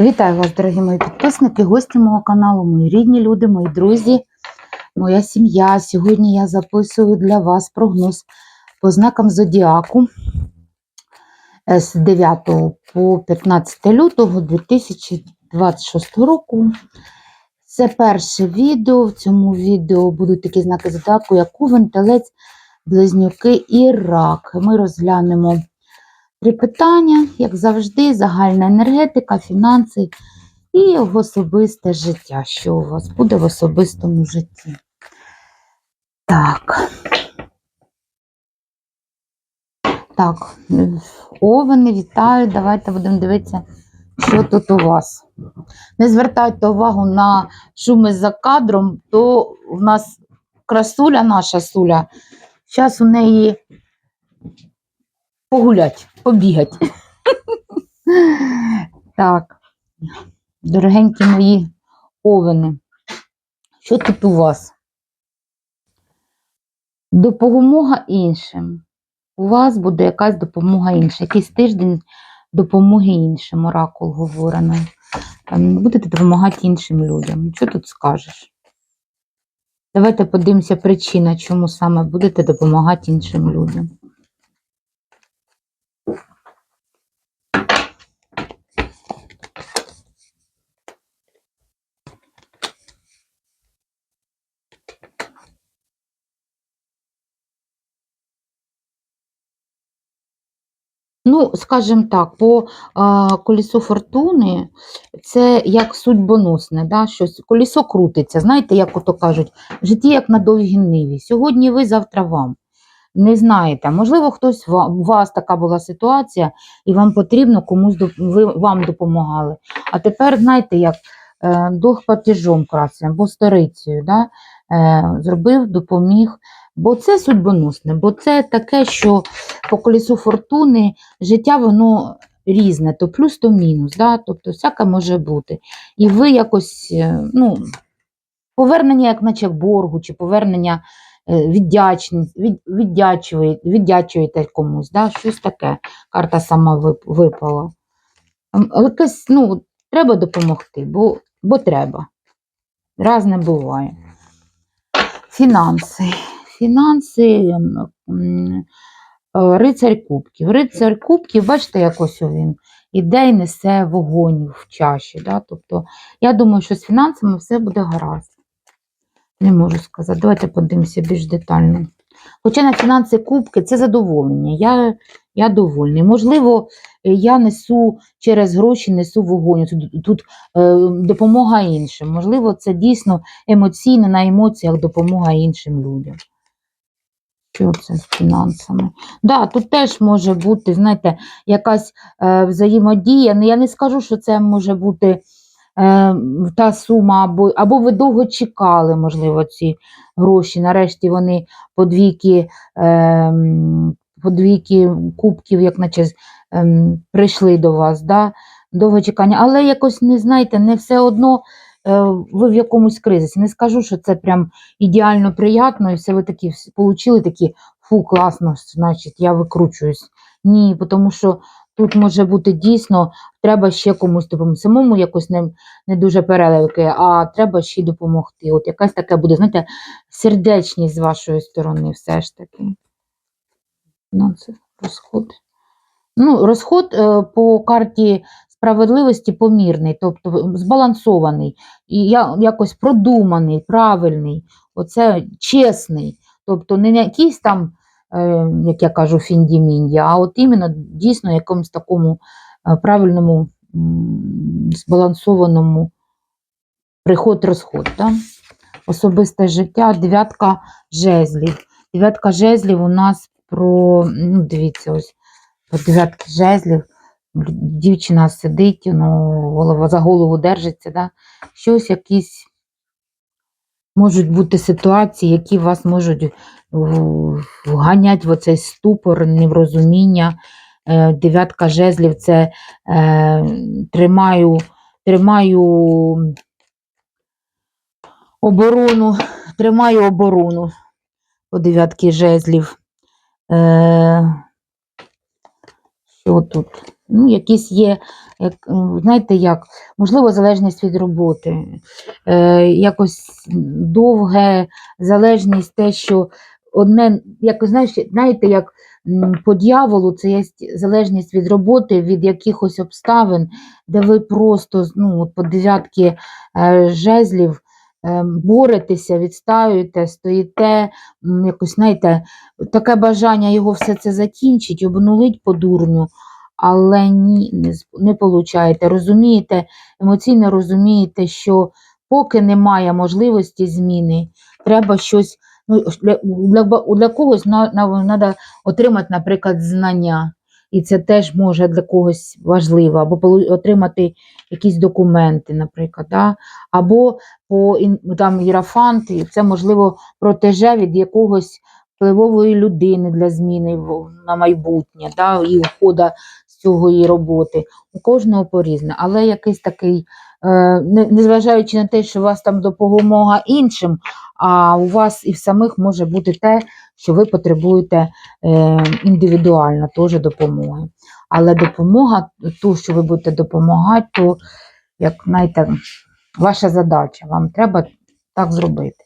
Вітаю вас, дорогі мої підписники, гості мого каналу, мої рідні люди, мої друзі, моя сім'я. Сьогодні я записую для вас прогноз по знакам зодіаку з 9 по 15 лютого 2026 року. Це перше відео. В цьому відео будуть такі знаки зодіаку, як Овен, Телець, Близнюки і Рак. Ми розглянемо три питання, як завжди, загальна енергетика, фінанси і особисте життя. Що у вас буде в особистому житті? Так. Так, овени, вітаю. Давайте будемо дивитися, що тут у вас. Не звертайте увагу на шуми за кадром, то в нас красуля, наша суля. Зараз у неї погулять, побігать. Так, дорогенькі мої овени, що тут у вас? Допомога іншим. У вас буде якась допомога іншим, якийсь тиждень допомоги іншим, оракул говорено. Будете допомагати іншим людям. Що тут скажеш? Давайте подивимося причина, чому саме будете допомагати іншим людям. Ну, скажімо так, по а, колесу фортуни це як судьбоносне, да? щось, колесо крутиться. Знаєте, як ото кажуть, в житті як на довгій ниві. Сьогодні ви, завтра вам. Не знаєте, можливо, хтось у вас така була ситуація, і вам потрібно комусь ви, вам допомагали. А тепер, знаєте, як е, долг платежом красим, або старицею, да? Е, зробив, допоміг. Бо це судьбоносне, бо це таке, що по колесу фортуни життя воно різне, то плюс, то мінус, да? тобто всяке може бути. І ви якось, е, ну, повернення, як наче боргу, чи повернення е, від, віддячує- віддячуєте комусь, да? щось таке. Карта сама випала. Якось, ну, треба допомогти, бо, бо треба. Раз не буває. Фінанси. Фінанси. ем, е, Рицарь кубків. Рицарь кубків, бачите, як ось він іде і несе вогонь в чаші. Да? Тобто, я думаю, що з фінансами все буде гаразд. Не можу сказати. Давайте подивимося більш детально. Хоча на фінанси кубки це задоволення. Я, я довольний. Можливо, я несу через гроші, несу вогонь. Тут, тут е, допомога іншим. Можливо, це дійсно емоційно на емоціях допомога іншим людям. Що це з фінансами? Да, тут теж може бути, знаєте, якась е, взаємодія. Ну, Я не скажу, що це може бути е, та сума, або, або ви довго чекали, можливо, ці гроші. Нарешті вони подвійки, е, подвійки кубків, як наче ем, прийшли до вас. Да? Довго чекання. Але якось не знаєте, не все одно е, ви в якомусь кризисі. Не скажу, що це прям ідеально приємно, і все ви такі получили такі фу, класно, значить, я викручуюсь. Ні, тому що тут може бути дійсно, треба ще комусь допомогти. Самому якось не, не дуже переливки, а треба ще й допомогти. От якась така буде, знаєте, сердечність з вашої сторони, все ж таки. Ну, це розход. Ну, розход е, по карті справедливості помірний, тобто збалансований, і я, якось продуманий, правильний, оце чесний. Тобто не якийсь там, е, як я кажу, фіндімінді, а от іменно дійсно якомусь такому е, правильному, збалансованому приход-розход. Да? Особисте життя, дев'ятка жезлів. Дев'ятка жезлів у нас про, ну, дивіться, ось по дев'ятки жезлів. Дівчина сидить, ну, голова за голову держиться, да? щось якісь можуть бути ситуації, які вас можуть в- вганяти в оцей ступор, неврозуміння. Е, Дев'ятка жезлів це е, тримаю, тримаю оборону, тримаю оборону по дев'ятки жезлів. Е, що тут? ну, якісь є, як, знаєте, як, можливо, залежність від роботи, е, якось довге залежність, те, що одне, як, знаєш, знаєте, як по дьяволу це є залежність від роботи, від якихось обставин, де ви просто ну, по дев'ятки е, жезлів боретеся, відстаюєте, стоїте, якось, знаєте, таке бажання його все це закінчить, обнулить по дурню, але ні, не, не получаєте. Розумієте, емоційно розумієте, що поки немає можливості зміни, треба щось. Ну, для, для, для когось треба отримати, наприклад, знання. І це теж може для когось важливо, або отримати якісь документи, наприклад, да? або по там іерофант, і це можливо протеже від якогось впливової людини для зміни на майбутнє, да? і входа з цього роботи. У кожного по-різне, але якийсь такий, е, незважаючи на те, що у вас там допомога іншим, а у вас і в самих може бути те, що ви потребуєте е, індивідуально теж допомоги. Але допомога, ту, що ви будете допомагати, то як знаєте, ваша задача, вам треба так зробити.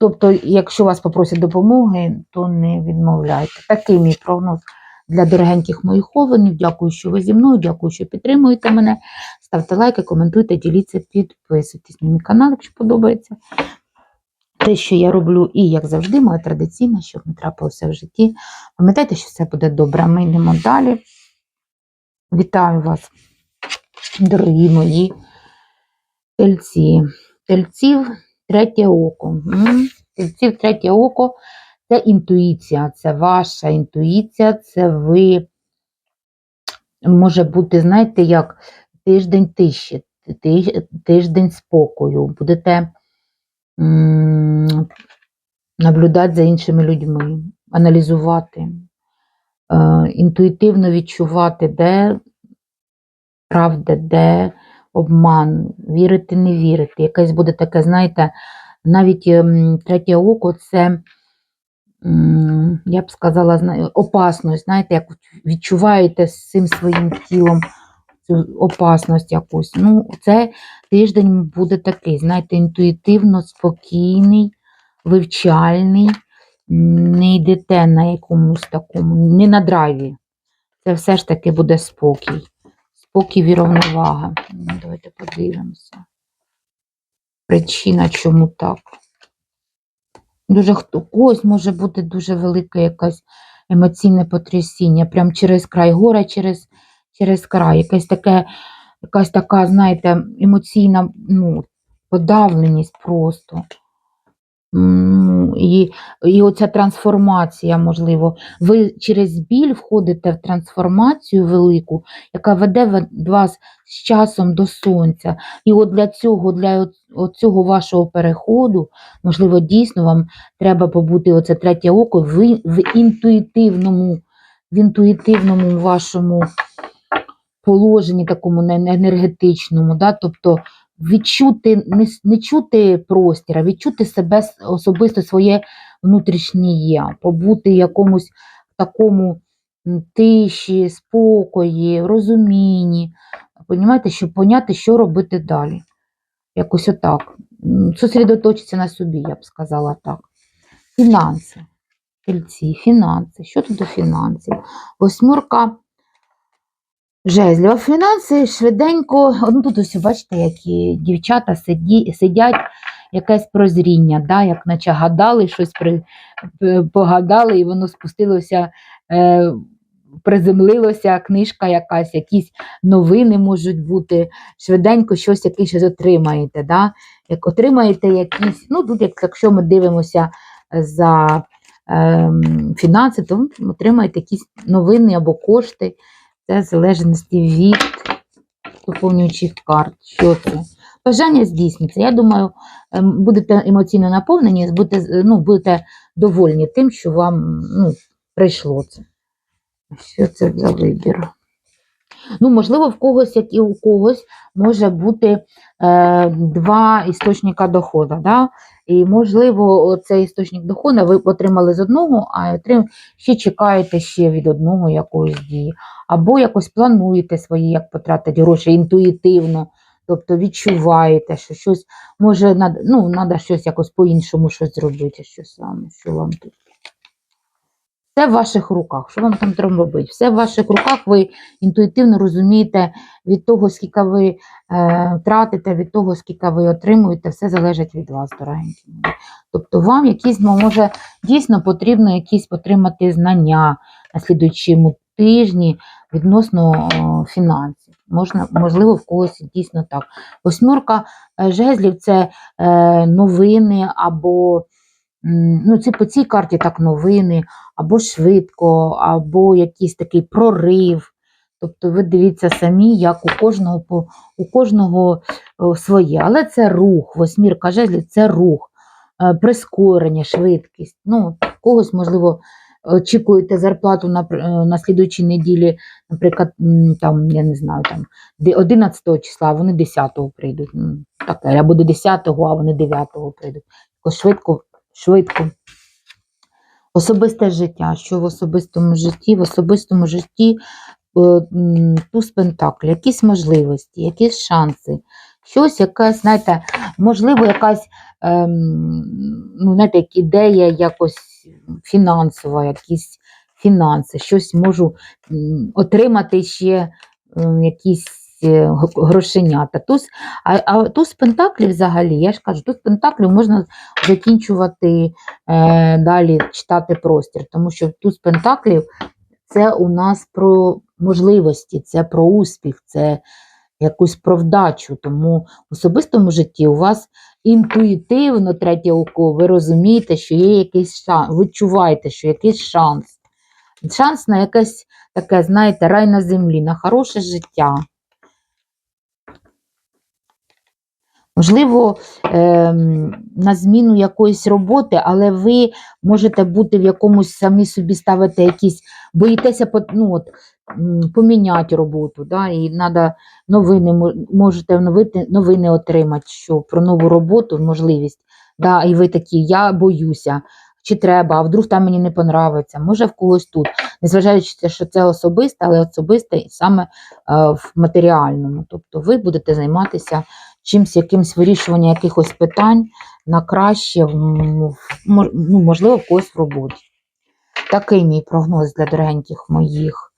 Тобто, якщо вас попросять допомоги, то не відмовляйте. Такий мій прогноз для дорогеньких моїх хованів. Дякую, що ви зі мною, дякую, що підтримуєте мене. Ставте лайки, коментуйте, діліться, підписуйтесь на мій канал, якщо подобається. Те, що я роблю, і як завжди, моє традиційне, щоб не трапилося в житті. Пам'ятайте, що все буде добре. Ми йдемо далі. Вітаю вас, дорогі мої тельці. Тельців третє око. Тельців третє око це інтуїція, це ваша інтуїція, це ви може бути, знаєте, як тиждень тиші, тиждень спокою. Будете наблюдати за іншими людьми, аналізувати, е, інтуїтивно відчувати, де правда, де обман, вірити, не вірити. Якесь буде таке, знаєте, навіть ем, третє око це, я б сказала, опасність, знаєте, як відчуваєте з цим своїм тілом цю опасність якусь. Ну, це тиждень буде такий, знаєте, інтуїтивно спокійний, вивчальний, не йдете на якомусь такому, не на драйві. Це все ж таки буде спокій. Спокій і рівновага. Ну, Давайте подивимося. Причина, чому так? Дуже хто когось може бути дуже велике якесь емоційне потрясіння, прям через край гора, через, через край. Якесь таке, якась така, знаєте, емоційна ну, подавленість просто. І, і оця трансформація, можливо, ви через біль входите в трансформацію велику, яка веде вас з часом до сонця. І от для цього, для цього вашого переходу, можливо, дійсно вам треба побути оце третє око в, в інтуїтивному, в інтуїтивному вашому положенні, такому не- не енергетичному, да? тобто відчути, не, не чути простір, а відчути себе особисто своє внутрішнє я, побути в якомусь такому тиші, спокої, розумінні, понімаєте, щоб поняти, що робити далі. Якось отак. М, Зосередоточитися на собі, я б сказала так. Фінанси. Тельці, фінанси. Що тут до фінансів? Восьмерка жезлів. Фінанси швиденько. Ну тут ось бачите, які дівчата сиді, сидять, якесь прозріння, да, як наче гадали, щось при, погадали, і воно спустилося, е, приземлилося, книжка якась, якісь новини можуть бути. Швиденько щось якесь отримаєте. Да? Як отримаєте якісь, ну тут, як, якщо ми дивимося за ем, фінанси, то отримаєте якісь новини або кошти. Це залежності від доповнюючих карт. Що це? Бажання здійсниться. Я думаю, ем, будете емоційно наповнені, будете, ну, будете довольні тим, що вам ну, прийшло це. Що це за вибір? Ну, можливо, в когось, як і у когось, може бути е, два істочника доходу. Да? І, можливо, цей істочник доходу ви отримали з одного, а ще чекаєте ще від одного якоїсь дії. Або якось плануєте свої, як потратити гроші інтуїтивно, тобто відчуваєте, що щось може, ну, треба щось якось по-іншому щось зробити, що саме, що вам тут. Все в ваших руках. Що вам там треба робити? Все в ваших руках, ви інтуїтивно розумієте від того, скільки ви е, тратите, від того, скільки ви отримуєте, все залежить від вас, дорогенькі. Тобто вам якісь, може, дійсно потрібно якісь отримати знання на слідуючому тижні відносно о, фінансів. Можна, можливо, в когось дійсно так. Восьмерка е, жезлів це е, новини або ну, це по цій карті так новини, або швидко, або якийсь такий прорив. Тобто ви дивіться самі, як у кожного у кожного своє. Але це рух, восьмірка жезлів це рух, е, прискорення, швидкість. Ну, когось, можливо, очікуєте зарплату на, е, на слідуючій неділі, наприклад, там, я не знаю, там, 11 числа, а вони 10-го прийдуть. Ну, таке, або до 10, а вони 9-го прийдуть. Швидко, швидко. Особисте життя. Що в особистому житті? В особистому житті е, туз пентаклі, якісь можливості, якісь шанси, щось, якась, знаєте, можливо, якась ем, ну, знаєте, як ідея якось фінансова, якісь фінанси, щось можу отримати ще якісь грошенята. Туз, а, а туз пентаклів взагалі, я ж кажу, туз пентаклів можна закінчувати е, далі читати простір, тому що туз пентаклів це у нас про можливості, це про успіх, це якусь про вдачу. Тому в особистому житті у вас інтуїтивно третє око, ви розумієте, що є якийсь шанс, відчуваєте, що якийсь шанс. Шанс на якесь таке, знаєте, рай на землі, на хороше життя. Можливо, ем, на зміну якоїсь роботи, але ви можете бути в якомусь самі собі ставити якісь, боїтеся ну, от, поміняти роботу, да, і треба новини, можете новити, новини отримати, що про нову роботу, можливість. Да, і ви такі, я боюся, чи треба, а вдруг там мені не понравиться, може в когось тут. Незважаючи, що це особисте, але особисте саме е, в матеріальному. Тобто ви будете займатися чимсь, якимсь вирішуванням якихось питань на краще, ну, можливо, в когось в роботі. Такий мій прогноз для дорогеньких моїх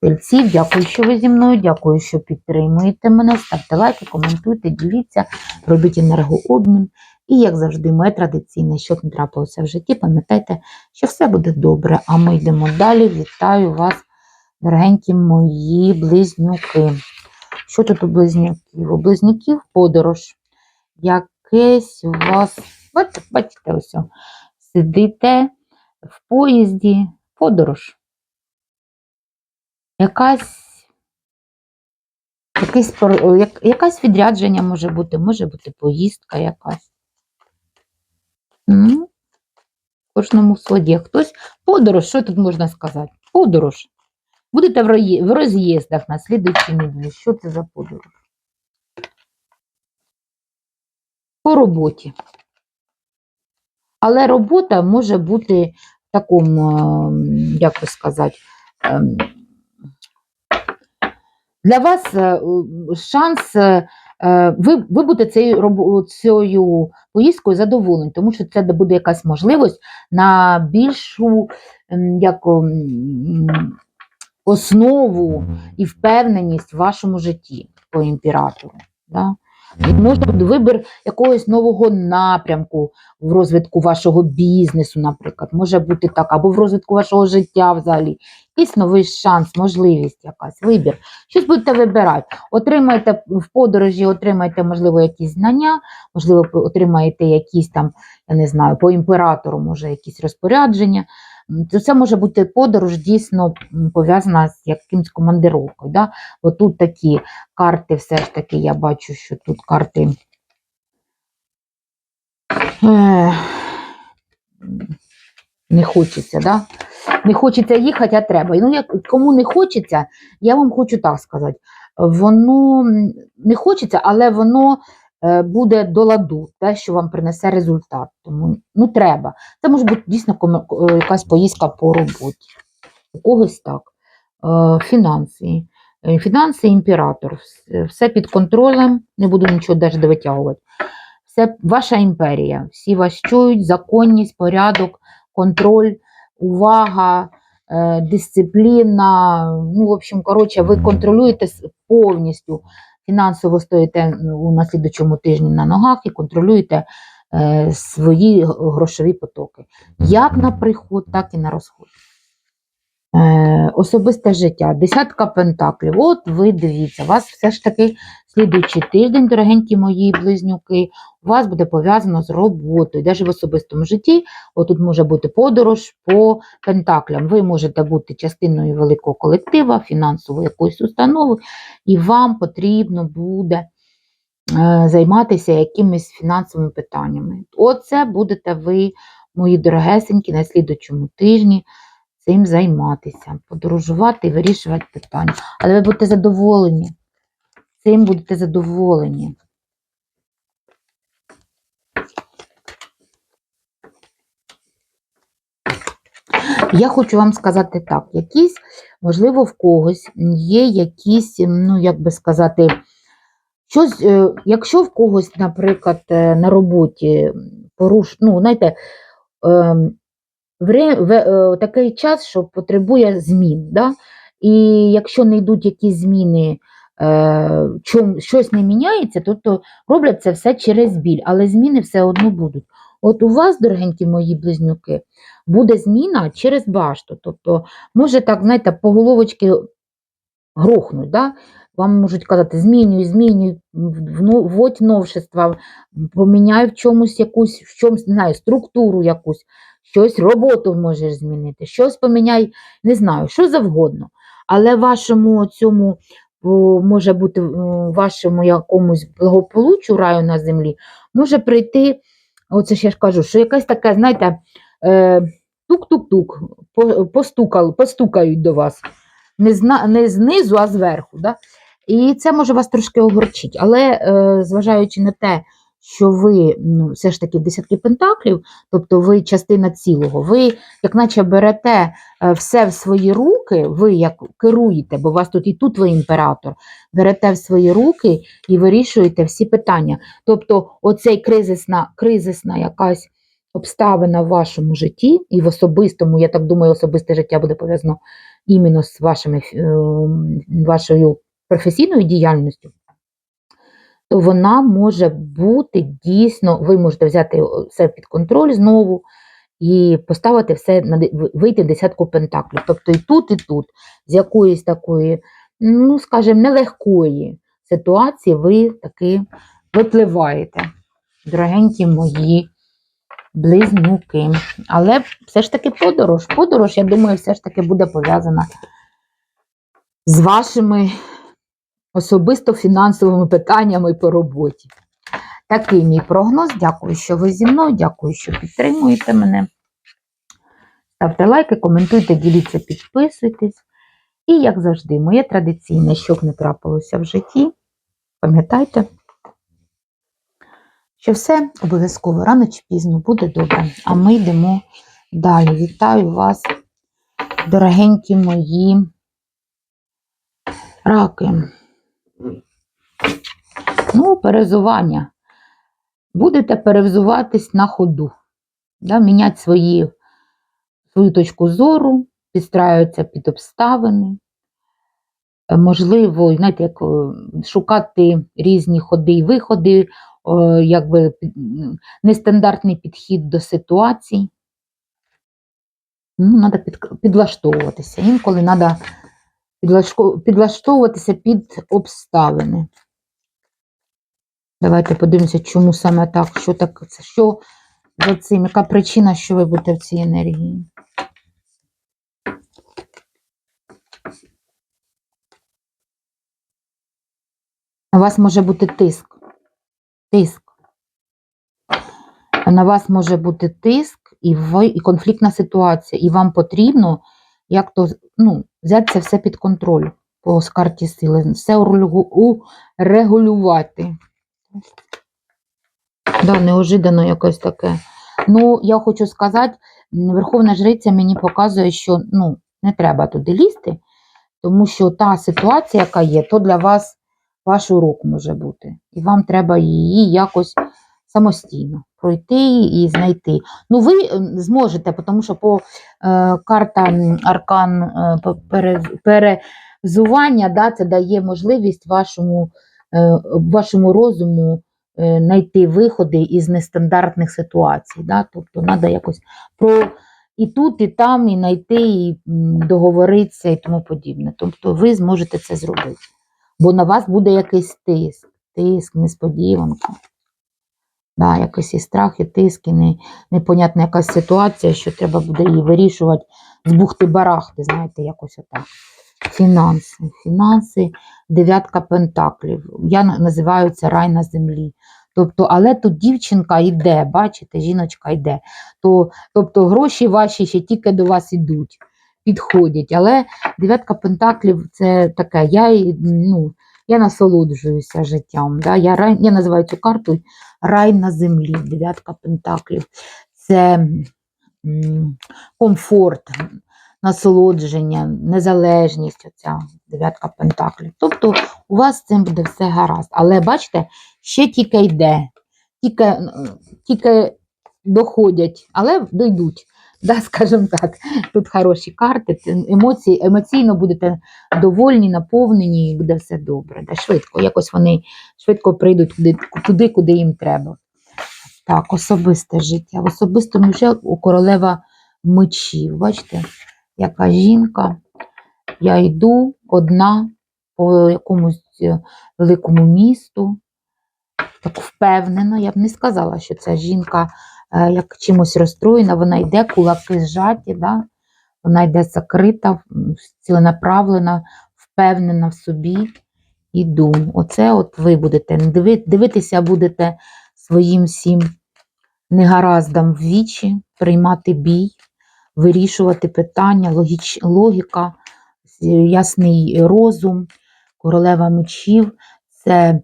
тельців. Дякую, що ви зі мною, дякую, що підтримуєте мене. Ставте лайки, коментуйте, діліться, робіть енергообмін. І, як завжди, моє традиційне, що не трапилося в житті, пам'ятайте, що все буде добре. А ми йдемо далі. Вітаю вас, дорогенькі мої близнюки. Що тут у близнюків? У близнюків подорож. Якесь у вас, бачите, бачите, ось, сидите в поїзді, подорож. Якась, якийсь, пор- як, якась відрядження може бути, може бути поїздка якась. Ну, кожному своє. Хтось подорож, що тут можна сказати? Подорож. Будете в роз'їздах на слідуючій неділі. Що це за подорож? По роботі. Але робота може бути в такому, ем, як би сказати, ем, для вас е, шанс, е, е, ви, ви будете цією, цією поїздкою задоволені, тому що це буде якась можливість на більшу як, основу і впевненість в вашому житті по імператору. Да? І бути вибір якогось нового напрямку в розвитку вашого бізнесу, наприклад, може бути так, або в розвитку вашого життя взагалі. Якийсь новий шанс, можливість якась, вибір. Щось будете вибирати. Отримаєте в подорожі, отримаєте, можливо, якісь знання, можливо, отримаєте якісь там, я не знаю, по імператору, може, якісь розпорядження. То це може бути подорож дійсно пов'язана з якимсь командировкою. Да? Бо такі карти, все ж таки, я бачу, що тут карти. Не хочеться, да? Не хочеться їхати, а треба. Ну, як, кому не хочеться, я вам хочу так сказати. Воно не хочеться, але воно буде до ладу, те, що вам принесе результат. Тому ну, треба. Це може бути дійсно е, якась поїздка по роботі. У когось так. Е, Фінанси. Е, Фінанси імператор. Все під контролем, не буду нічого навіть витягувати. Все ваша імперія. Всі вас чують, законність, порядок, контроль, увага, е, дисципліна. Ну, в общем, коротше, ви контролюєте повністю. Фінансово стоїте у наслідуючому тижні на ногах і контролюєте е, свої грошові потоки. Як на приход, так і на розход. Е, особисте життя, десятка пентаклів. От ви дивіться, у вас все ж таки слідуючий тиждень, дорогенькі мої близнюки, у вас буде пов'язано з роботою. Навіть в особистому житті, отут може бути подорож по пентаклям. Ви можете бути частиною великого колектива, фінансової якоїсь установи, і вам потрібно буде е, займатися якимись фінансовими питаннями. Оце будете ви, мої дорогесенькі, на слідуючому тижні цим займатися, подорожувати і вирішувати питання. Але ви будете задоволені. Цим будете задоволені. Я хочу вам сказати так: якісь, можливо, в когось є якісь, ну, як би сказати, щось, е, якщо в когось, наприклад, е, на роботі поруш, ну, знаєте, е, такий час, що потребує змін. Да? І якщо не йдуть якісь зміни, е, щось не міняється, то, то роблять це все через біль, але зміни все одно будуть. От у вас, дорогенькі мої близнюки, буде зміна через башту. Тобто, може так, знаєте, по головочки грохнуть. Да? Вам можуть казати, змінюй, змінюй, вводь новшества, поміняй в чомусь якусь, в чомусь, не знаю, структуру якусь, щось роботу можеш змінити, щось поміняй, не знаю, що завгодно. Але вашому цьому може бути вашому якомусь благополуччю раю на землі, може прийти, оце ж я ж кажу, що якась така, знаєте, е, тук-тук-тук, по- постукають до вас. Не, зна, не знизу, а зверху. Да? І це може вас трошки огорчить. Але е, зважаючи на те, що ви ну, все ж таки десятки пентаклів, тобто ви частина цілого, ви як наче берете е, все в свої руки, ви як керуєте, бо у вас тут і тут ви імператор, берете в свої руки і вирішуєте всі питання. Тобто, оцей кризисна, кризисна якась обставина в вашому житті, і в особистому, я так думаю, особисте життя буде пов'язано іменно з вашими, е, вашою професійною діяльністю, вона може бути дійсно, ви можете взяти все під контроль знову і поставити все на вийти в десятку пентаклів. Тобто і тут, і тут, з якоїсь такої, ну, скажімо, нелегкої ситуації ви таки випливаєте, дорогенькі мої близнюки. Але все ж таки подорож. Подорож, я думаю, все ж таки буде пов'язана з вашими особисто фінансовими питаннями по роботі. Такий мій прогноз. Дякую, що ви зі мною. Дякую, що підтримуєте мене. Ставте лайки, коментуйте, діліться, підписуйтесь. І, як завжди, моє традиційне, що б не трапилося в житті, пам'ятайте, що все обов'язково рано чи пізно буде добре. А ми йдемо далі. Вітаю вас, дорогенькі мої раки. Ну, перезування. Будете перевзуватись на ходу, да, міняти свої, свою точку зору, підстраюватися під обставини. Е, Можливо, знаєте, як е, шукати різні ходи і виходи, якби нестандартний підхід до ситуацій. Ну, треба під, підлаштовуватися. Інколи треба підлаштовуватися під обставини. Давайте подивимося, чому саме так, що так, що за цим, яка причина, що ви будете в цій енергії. У вас може бути тиск. Тиск. На вас може бути тиск, і, ви, і конфліктна ситуація, і вам потрібно як то ну, взяти це все під контроль по карті сили, все урегу- урегулювати. Да, неожиданно якось таке. Ну, я хочу сказати, Верховна Жриця мені показує, що ну, не треба туди лізти, тому що та ситуація, яка є, то для вас ваш урок може бути. І вам треба її якось самостійно пройти і знайти. Ну, ви ем, зможете, тому що по е, карта аркан е, пере, перезування, да, це дає можливість вашому, е, вашому розуму е, знайти виходи із нестандартних ситуацій. Да? Тобто треба якось про і тут, і там, і знайти, і договоритися і тому подібне. Тобто ви зможете це зробити. Бо на вас буде якийсь тиск, тиск, несподіванка. Да, якийсь і страх, і тиск, і не, непонятна якась ситуація, що треба буде її вирішувати з бухти-барахти, знаєте, якось отак. Фінанси. Фінанси, дев'ятка пентаклів. Я називаю це рай на землі. Тобто, але тут дівчинка йде, бачите, жіночка йде. То, тобто гроші ваші ще тільки до вас йдуть, підходять. Але дев'ятка пентаклів це таке. Я, ну, я насолоджуюся життям. Да? Я, рай, я називаю цю карту рай на землі, дев'ятка пентаклів. Це м, комфорт, насолодження, незалежність, оця дев'ятка пентаклів. Тобто у вас з цим буде все гаразд. Але бачите, ще тільки йде, тільки, тільки доходять, але дійдуть. Да, скажімо так, тут хороші карти, емоції, емоційно будете довольні, наповнені, і буде все добре. Да, швидко, якось вони швидко прийдуть туди, туди, куди їм треба. Так, особисте життя. В особистому вже у королева мечів. Бачите, яка жінка. Я йду одна по якомусь е, великому місту. Так впевнена, я б не сказала, що ця жінка як чимось розстроєна, вона йде, кулаки зжаті, да? вона йде закрита, ціленаправлена, впевнена в собі. Іду. Оце от ви будете дивитися, будете своїм всім негараздам в вічі, приймати бій, вирішувати питання, логіч, логіка, ясний розум, королева мечів це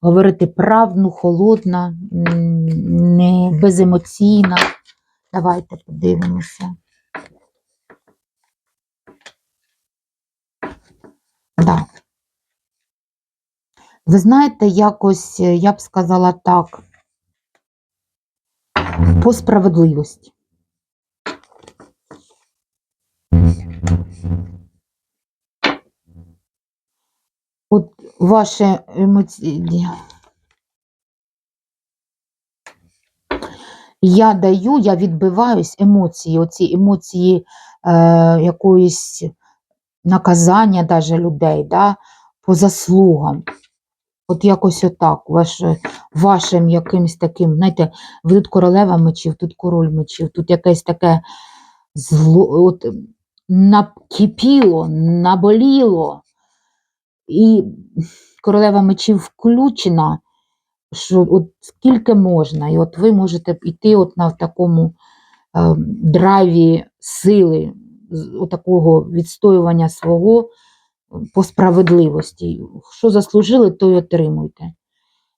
говорити правду, холодна, не беземоційна. Давайте подивимося. Да. Ви знаєте, якось, е, я б сказала так, по справедливості. Ваше емоції. Я даю, я відбиваюсь емоції, оці емоції е, якоїсь наказання даже людей, да, по заслугам. От якось отак, ваше, вашим якимсь таким, знаєте, ви тут королева мечів, тут король мечів, тут якесь таке зло, от накипіло, наболіло. І королева мечів включена, що от скільки можна, і от ви можете йти от на такому е, драйві сили, отакого відстоювання свого е, по справедливості. Що заслужили, то й отримуйте.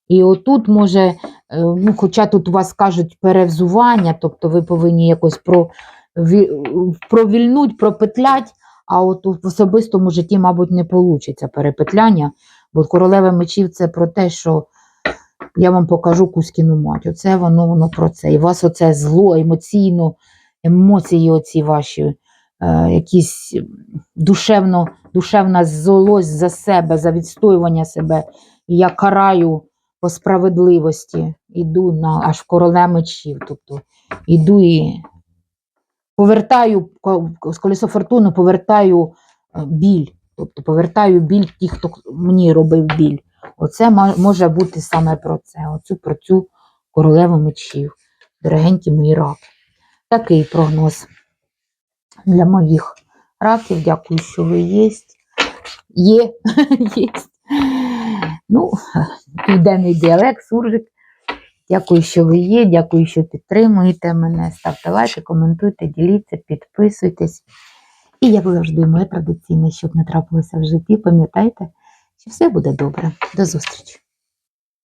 І отут може, е, ну, хоча тут у вас кажуть перевзування, тобто ви повинні якось про, провільнуть, пропетлять, а от в особистому житті, мабуть, не вийде перепетляння, бо королева мечів це про те, що я вам покажу Кузькіну мать. Оце воно, воно про це. І вас оце зло, емоційно, емоції оці ваші, е, якісь душевно, душевна злость за себе, за відстоювання себе. І я караю по справедливості, іду на аж в короле мечів. Тобто іду і повертаю з колесо фортуни, повертаю е, біль. Тобто повертаю біль ті, хто мені робив біль. Оце може бути саме про це. Оцю про цю королеву мечів. Дорогенькі мої раки. Такий прогноз для моїх раків. Дякую, що ви є. Є. є. Ну, південний діалект, суржик. Дякую, що ви є. Дякую, що підтримуєте мене. Ставте лайки, коментуйте, діліться, підписуйтесь. І, як завжди, моє традиційне, щоб не трапилося в житті, пам'ятайте, що все буде добре. До зустрічі!